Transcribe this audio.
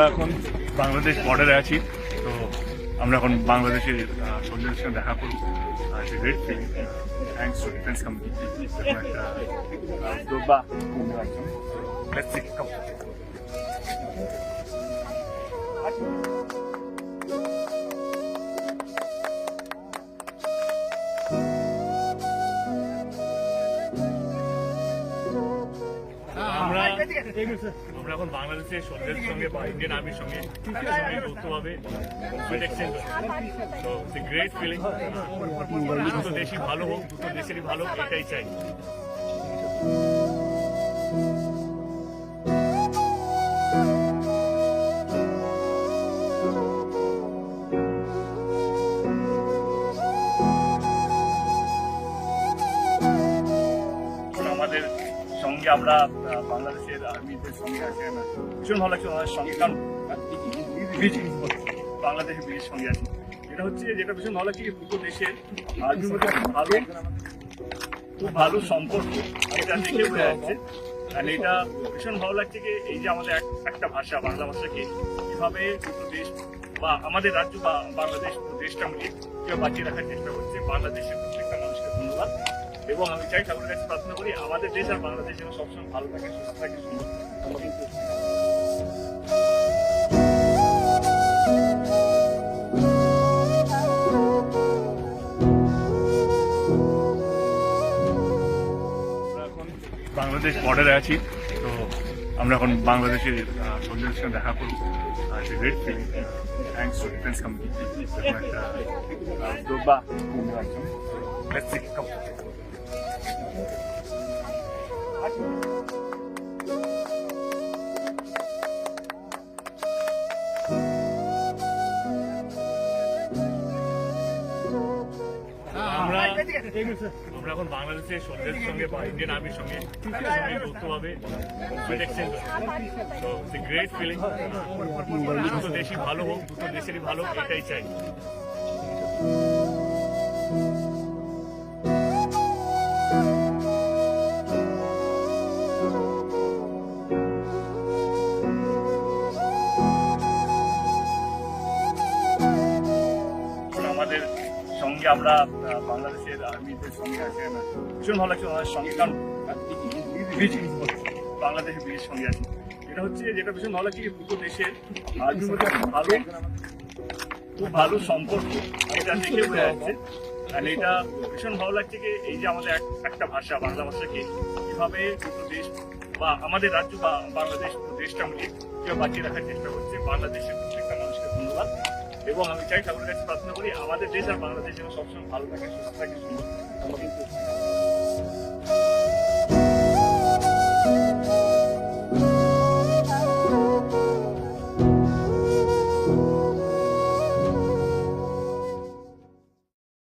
আমরা এখন বাংলাদেশ বর্ডারে আছি, তো আমরা এখন বাংলাদেশের সৈন্যদের সঙ্গে দেখা করব great feeling thanks to defence একটা. আমরা এখন বাংলাদেশে সৈন্যদের সঙ্গে বা ইন্ডিয়ান আর্মির সঙ্গে সঙ্গে যৌথভাবে কনফ্লিক্ট এক্সচেঞ্জ তো গ্রেট ফিলিং দুটো দেশই ভালো হোক, দুটো দেশেরই ভালো এটাই চাই। আমরা বাংলাদেশের আর্মিদের সঙ্গে আছি ভীষণ ভালো লাগছে আমাদের সঙ্গে, কারণ বাংলাদেশের ব্রিজের সঙ্গে আছি এটা হচ্ছে, যেটা ভীষণ ভালো লাগছে দুটো মধ্যে ভালো, খুব ভালো সম্পর্ক, এটা দেখে বোঝা যাচ্ছে। আর এটা ভীষণ ভালো লাগছে যে এই যে আমাদের এক- একটা ভাষা, বাংলা ভাষাকে কীভাবে দুটো দেশ বা আমাদের রাজ্য বা বাংলাদেশ দেশটা মিলে কেউ বাঁচিয়ে রাখার চেষ্টা করছে। বাংলাদেশের প্রত্যেকটা মানুষকে ধন্যবাদ। এবং আমি চাই ঠাকুরের কাছে প্রার্থনা করি, আমাদের দেশ আর বাংলাদেশ যেন সবসময় ভালো থাকে, সুস্থ থাকে বাংলাদেশ বর্ডারে আছি, তো আমরা এখন বাংলাদেশের সৈন্যদের সঙ্গে দেখা করব। Great feeling thanks to defence একটা. আমরা এখন বাংলাদেশের সন্ধ্যের সঙ্গে বা ইন্ডিয়ান আর্মির সঙ্গে সঙ্গে যৌথভাবে এক্সচেঞ্জ তো গ্রেট ফিলিং দুটো দেশই ভালো হোক, দুটো দেশেরই ভালো এটাই চাই। সঙ্গে আমরা বাংলাদেশের আর্মিদের সঙ্গে আছি ভীষণ ভালো লাগছে আমাদের সঙ্গে, কারণ বাংলাদেশের ব্রিজের সঙ্গে আছি এটা হচ্ছে, যেটা ভীষণ ভালো লাগছে দুটো দেশের আর্মির মধ্যে খুব ভালো খুব ভালো সম্পর্ক। এটা দেখে বোঝা যাচ্ছে। এটা ভীষণ ভালো লাগছে যে এই যে আমাদের এক- একটা ভাষা, বাংলা ভাষাকে কীভাবে দুটো দেশ বা আমাদের রাজ্য বা বাংলাদেশ দেশটা মিলে বাঁচিয়ে রাখার চেষ্টা করছে বাংলাদেশের। এবং আমি চাই ঠাকুরের কাছে প্রার্থনা করি, আমাদের দেশ আর বাংলাদেশ যেন সবসময় ভালো থাকে, সুস্থ থাকে, সুন্দর থাকে।